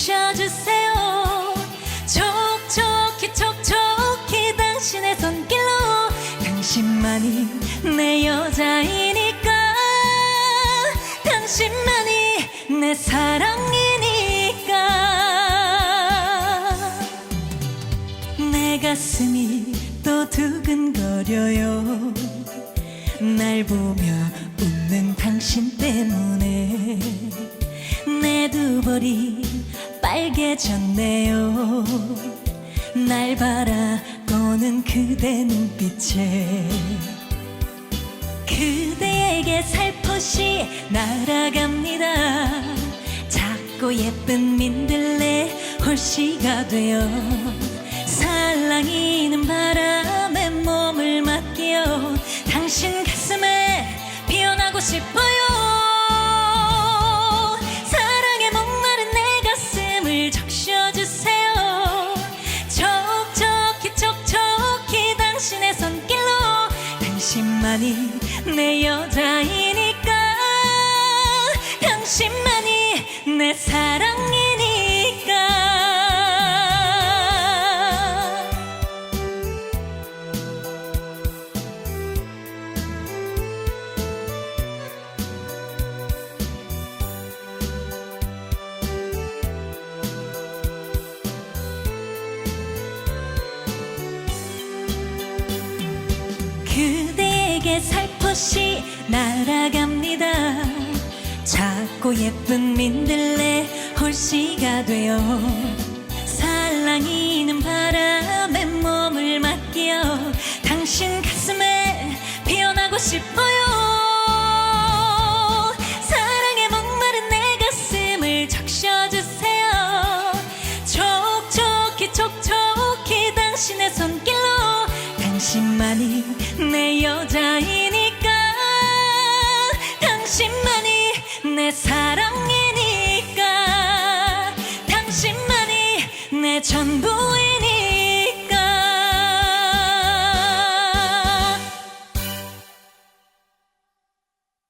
비춰주세요. 촉촉히 촉촉히 당신의 손길로 당신만이 내 여자이니까. 당신만이 내 사랑이니까. 내 가슴이 또 두근거려요. 날 보며 웃는 당신 때문에. 내 두 벌이 빨개졌네요. 날 바라보는 그대 눈빛에. 그대에게 살포시 날아갑니다. 작고 예쁜 민들레 홀씨가 되어 살랑이는 바람에 몸을 맡겨 당신 가슴에 피어나고 싶어요 당신만이 내 여자이니까. 당신만이 내 사랑이니까. 그 대에게 살포시 날아갑니다. 작고 예쁜 민들레 홀씨가 되어 살랑이는 바람에 몸을 맡겨 당신 가슴에 피어나고 싶어요 당신만이 내 여자이니까. 당신만이 내 사랑이니까. 당신만이 내 전부이니까